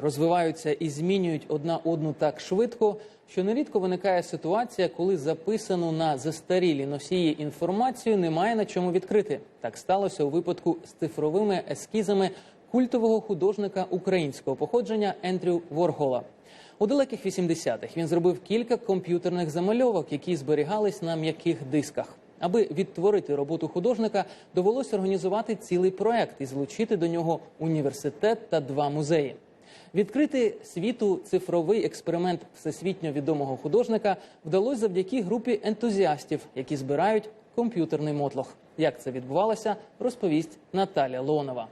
розвиваються і змінюють одна одну так швидко, що нерідко виникає ситуація, коли записану на застарілі носії інформацію немає на чому відкрити. Так сталося у випадку з цифровими ескізами культового художника українського походження Ендрю Воргола. У далеких 80-х він зробив кілька комп'ютерних замальовок, які зберігались на м'яких дисках. Аби відтворити роботу художника, довелося організувати цілий проект і залучити до нього університет та два музеї. Відкрити світу цифровий експеримент всесвітньо відомого художника вдалося завдяки групі ентузіастів, які збирають комп'ютерний мотлох. Як це відбувалося, розповість Наталя Лонова.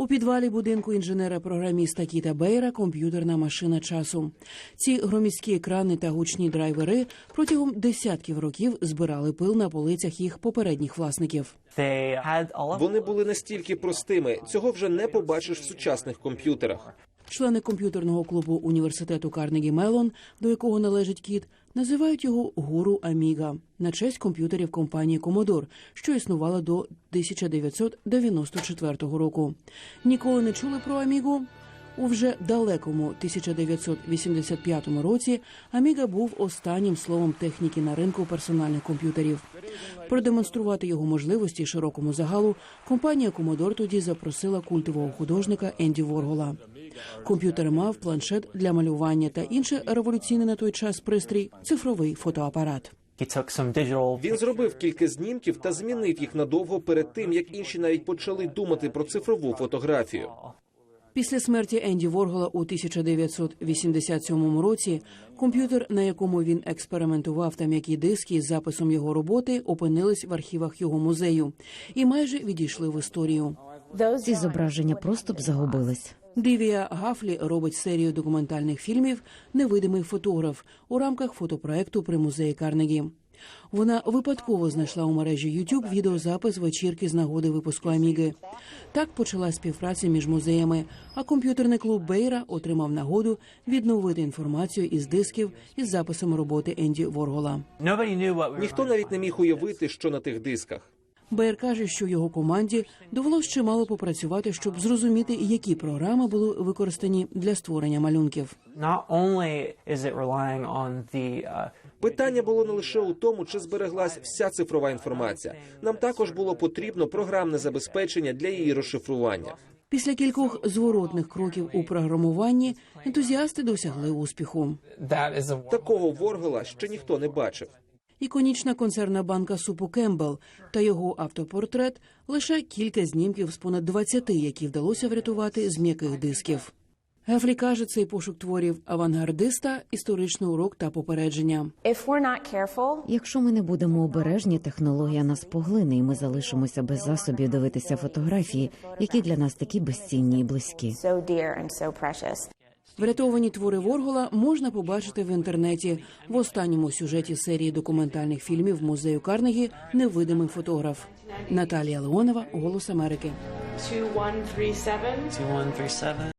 У підвалі будинку інженера-програміста Кіта Бейра комп'ютерна машина часу. Ці громіські екрани та гучні драйвери протягом десятків років збирали пил на полицях їх попередніх власників. Вони були настільки простими. Цього вже не побачиш в сучасних комп'ютерах. Члени комп'ютерного клубу університету Карнегі Мелон, до якого належить кіт, називають його гуру Аміга на честь комп'ютерів компанії Комодор, що існувала до 1994 року. Ніколи не чули про Амігу? У вже далекому 1985 році Аміга був останнім словом техніки на ринку персональних комп'ютерів. Продемонструвати його можливості широкому загалу компанія Commodore тоді запросила культового художника Енді Воргола. Комп'ютер мав планшет для малювання та інший революційний на той час пристрій цифровий фотоапарат. Він зробив кілька знімків та змінив їх надовго перед тим, як інші навіть почали думати про цифрову фотографію. Після смерті Енді Воргола у 1987 році комп'ютер, на якому він експериментував та м'які диски з записом його роботи, опинились в архівах його музею і майже відійшли в історію. Ці зображення просто б загубились. Дивія Гафлі робить серію документальних фільмів Невидимий фотограф у рамках фотопроекту при музеї Карнегі. Вона випадково знайшла у мережі YouTube відеозапис вечірки з нагоди випуску Аміги. Так почала співпраця між музеями, а комп'ютерний клуб Бейра отримав нагоду відновити інформацію із дисків із записом роботи Енді Воргола. Ніхто навіть не міг уявити, що на тих дисках. Бейер каже, що його команді довелось чимало попрацювати, щоб зрозуміти, які програми були використані для створення малюнків. Питання було не лише у тому, чи збереглась вся цифрова інформація. Нам також було потрібно програмне забезпечення для її розшифрування. Після кількох зворотних кроків у програмуванні ентузіасти досягли успіху. Такого Воргела ще ніхто не бачив. Іконічна концерна банка супу Кембл та його автопортрет лише кілька знімків з понад 20, які вдалося врятувати з м'яких дисків. Гефлі каже, цей пошук творів авангардиста, історичний урок та попередження. Якщо ми не будемо обережні, технологія нас поглине, і ми залишимося без засобів дивитися фотографії, які для нас такі безцінні і близькі. Врятовані твори Воргола можна побачити в інтернеті в останньому сюжеті серії документальних фільмів музею Карнегі Невидимий фотограф. Наталія Леонова, Голос Америки. 2137. 2137